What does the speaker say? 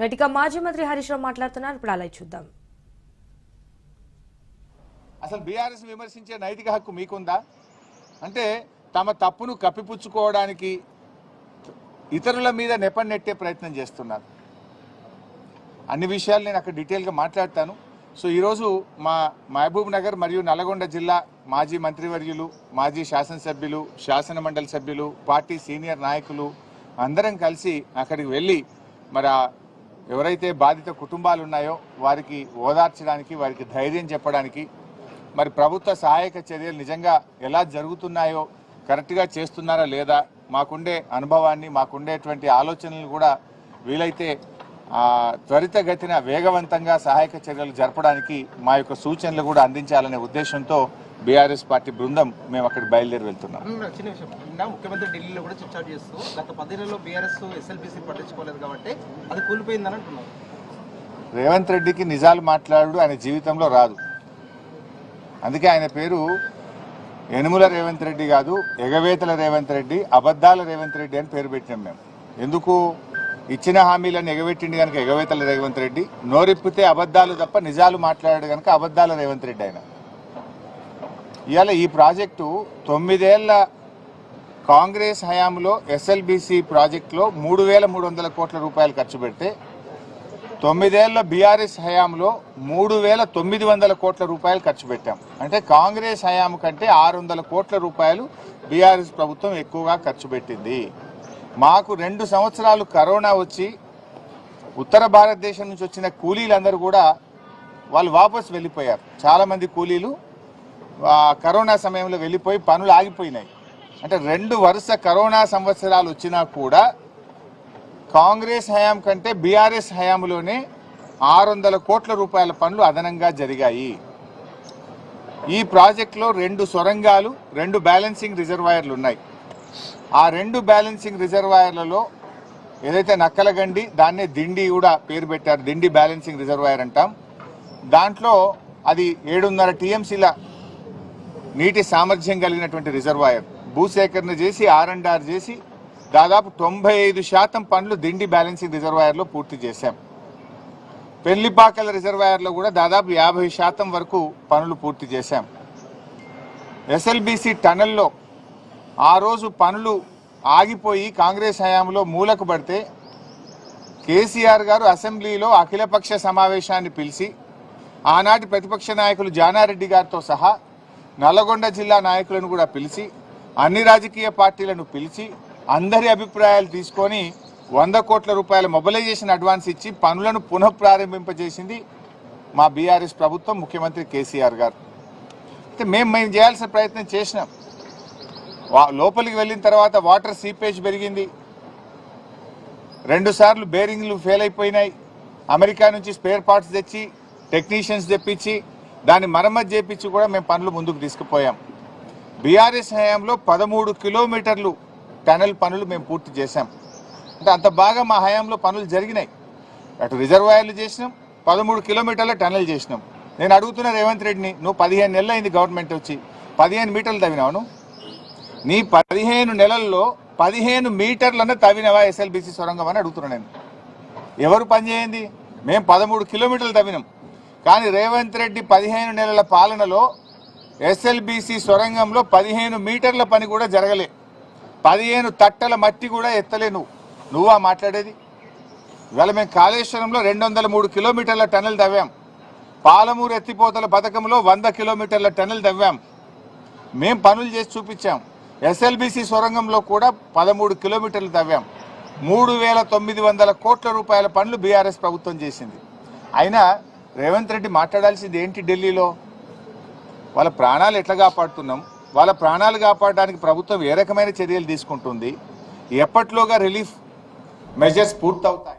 నటిక మాజీ మంత్రి హరీష్ రావు మాట్లాడుతున్నారు. ఇప్పుడు అలా చూద్దాం. అసలు బీఆర్ఎస్ విమర్శించే నైతిక హక్కు మీకుందా? అంటే తమ తప్పును కప్పిపుచ్చుకోవడానికి ఇతరుల మీద నెపం నెట్టే ప్రయత్నం చేస్తున్నారు. అన్ని విషయాలు నేను అక్కడ డీటెయిల్గా మాట్లాడతాను. సో ఈరోజు మా మహబూబ్ నగర్ మరియు నల్గొండ జిల్లా మాజీ మంత్రివర్యులు మాజీ శాసనసభ్యులు శాసన మండలి సభ్యులు పార్టీ సీనియర్ నాయకులు అందరం కలిసి అక్కడికి వెళ్ళి మరి ఎవరైతే బాధిత కుటుంబాలు ఉన్నాయో వారికి ఓదార్చడానికి వారికి ధైర్యం చెప్పడానికి మరి ప్రభుత్వ సహాయక చర్యలు నిజంగా ఎలా జరుగుతున్నాయో కరెక్ట్గా చేస్తున్నారా లేదా మాకుండే అనుభవాన్ని మాకుండేటువంటి ఆలోచనలు కూడా వీలైతే త్వరితగతిన వేగవంతంగా సహాయక చర్యలు జరపడానికి మా యొక్క సూచనలు కూడా అందించాలనే ఉద్దేశంతో బీఆర్ఎస్ పార్టీ బృందం మేము అక్కడికి బయలుదేరి వెళ్తున్నాం. చిన్న విషయం. నిన్న ముఖ్యమంత్రి ఢిల్లీలో కూడా చేస్తూ గత పదేళ్ళలో బీఆర్ఎస్ ఎస్ఎల్బీసీ పట్టించుకోలేదు కాబట్టి అది కూలిపోయిందని అంటున్నారు. రేవంత్ రెడ్డికి నిజాలు మాట్లాడు ఆయన జీవితంలో రాదు. అందుకే ఆయన పేరు యనుముల రేవంత్ రెడ్డి కాదు ఎగవేతల రేవంత్ రెడ్డి అబద్ధాల రేవంత్ రెడ్డి అని పేరు పెట్టాం మేము. ఎందుకు? ఇచ్చిన హామీలను ఎగబెట్టిండి కనుక ఎగవేతల రేవంత్ రెడ్డి. నోరిప్పితే అబద్ధాలు తప్ప నిజాలు మాట్లాడాడు కనుక అబద్ధాల రేవంత్ రెడ్డి ఆయన. ఇవాళ ఈ ప్రాజెక్టు తొమ్మిదేళ్ళ కాంగ్రెస్ హయాంలో ఎస్ఎల్బిసి ప్రాజెక్టులో మూడు వేల మూడు వందల కోట్ల రూపాయలు ఖర్చు పెడితే తొమ్మిదేళ్ళ బీఆర్ఎస్ హయాంలో మూడు వేల తొమ్మిది వందల కోట్ల రూపాయలు ఖర్చు పెట్టాం. అంటే కాంగ్రెస్ హయాం కంటే ఆరు వందల కోట్ల రూపాయలు బీఆర్ఎస్ ప్రభుత్వం ఎక్కువగా ఖర్చు పెట్టింది. మాకు రెండు సంవత్సరాలు కరోనా వచ్చి ఉత్తర భారతదేశం నుంచి వచ్చిన కూలీలందరూ కూడా వాళ్ళు వాపసు వెళ్ళిపోయారు. చాలామంది కూలీలు కరోనా సమయంలో వెళ్ళిపోయి పనులు ఆగిపోయినాయి. అంటే రెండు వరుస కరోనా సంవత్సరాలు వచ్చినా కూడా కాంగ్రెస్ హయాం కంటే బీఆర్ఎస్ హయాంలోనే ఆరు వందల కోట్ల రూపాయల పనులు అదనంగా జరిగాయి. ఈ ప్రాజెక్టులో రెండు సొరంగాలు రెండు బ్యాలెన్సింగ్ రిజర్వాయర్లు ఉన్నాయి. ఆ రెండు బ్యాలెన్సింగ్ రిజర్వాయర్లలో ఏదైతే నక్కలగండి దాన్నే దిండి కూడా పేరు పెట్టారు. దిండి బ్యాలెన్సింగ్ రిజర్వాయర్ అంటాం. దాంట్లో అది ఏడున్నర టీఎంసీల నీటి సామర్థ్యం కలిగినటువంటి రిజర్వాయర్. భూసేకరణ చేసి ఆర్ అండ్ ఆర్ చేసి దాదాపు తొంభై ఐదు శాతం పనులు దిండి బ్యాలెన్సింగ్ రిజర్వాయర్లో పూర్తి చేశాం. పెళ్ళిపాకల రిజర్వాయర్లో కూడా దాదాపు యాభై శాతం వరకు పనులు పూర్తి చేశాం. ఎస్ఎల్బిసి టనల్లో ఆ రోజు పనులు ఆగిపోయి కాంగ్రెస్ హయాంలో మూలకు పడితే కేసీఆర్ గారు అసెంబ్లీలో అఖిలపక్ష సమావేశాన్ని పిలిచి ఆనాటి ప్రతిపక్ష నాయకులు జానారెడ్డి గారితో సహా నల్లగొండ జిల్లా నాయకులను కూడా పిలిచి అన్ని రాజకీయ పార్టీలను పిలిచి అందరి అభిప్రాయాలు తీసుకొని వంద కోట్ల రూపాయల మొబిలైజేషన్ అడ్వాన్స్ ఇచ్చి పనులను పునఃప్రారంభింపజేసింది మా బీఆర్ఎస్ ప్రభుత్వం ముఖ్యమంత్రి కేసీఆర్ గారు. అయితే మేము మేము చేయాల్సిన ప్రయత్నం చేసినాం. లోపలికి వెళ్ళిన తర్వాత వాటర్ సీపేజ్ పెరిగింది. రెండు సార్లు బేరింగ్లు ఫెయిల్ అయిపోయినాయి. అమెరికా నుంచి స్పేర్ పార్ట్స్ తెచ్చి టెక్నీషియన్స్ తెప్పించి దాన్ని మరమ్మతు చేపించి కూడా మేము పనులు ముందుకు తీసుకుపోయాం. బీఆర్ఎస్ హయాంలో పదమూడు కిలోమీటర్లు టనల్ పనులు మేము పూర్తి చేశాం. అంటే అంత బాగా మా హయాంలో పనులు జరిగినాయి. అటు రిజర్వాయర్లు చేసినాం పదమూడు కిలోమీటర్ల టనల్ చేసినాం. నేను అడుగుతున్న రేవంత్ రెడ్డిని నువ్వు పదిహేను నెలలు అయింది గవర్నమెంట్ వచ్చి పదిహేను మీటర్లు తవ్వినావు నువ్వు? నీ పదిహేను నెలల్లో పదిహేను మీటర్లనే తవ్వినవా ఎస్ఎల్బిసి సొరంగం అని అడుగుతున్నా నేను. ఎవరు పనిచేయండి మేము పదమూడు కిలోమీటర్లు తవ్వినాం. కానీ రేవంత్ రెడ్డి పదిహేను నెలల పాలనలో ఎస్ఎల్బిసి సొరంగంలో పదిహేను మీటర్ల పని కూడా జరగలే. పదిహేను తట్టల మట్టి కూడా ఎత్తలే నువ్వు. నువ్వా మాట్లాడేది? ఇవాళ మేము కాళేశ్వరంలో రెండు వందల మూడు కిలోమీటర్ల టన్నెల్ తవ్వాం. పాలమూరు ఎత్తిపోతల పథకంలో వంద కిలోమీటర్ల టన్నెల్ తవ్వాం. మేం పనులు చేసి చూపించాం. ఎస్ఎల్బిసి సొరంగంలో కూడా పదమూడు కిలోమీటర్లు తవ్వాం. మూడు వేల తొమ్మిది వందల కోట్ల రూపాయల పనులు బీఆర్ఎస్ ప్రభుత్వం చేసింది. అయినా రేవంత్ రెడ్డి మాట్లాడాల్సింది ఏంటి ఢిల్లీలో? వాళ్ళ ప్రాణాలు ఎట్లా కాపాడుతున్నాం? వాళ్ళ ప్రాణాలు కాపాడడానికి ప్రభుత్వం ఏ రకమైన చర్యలు తీసుకుంటుంది? ఎప్పట్లోగా రిలీఫ్ మెజర్స్ పూర్తవుతాయి?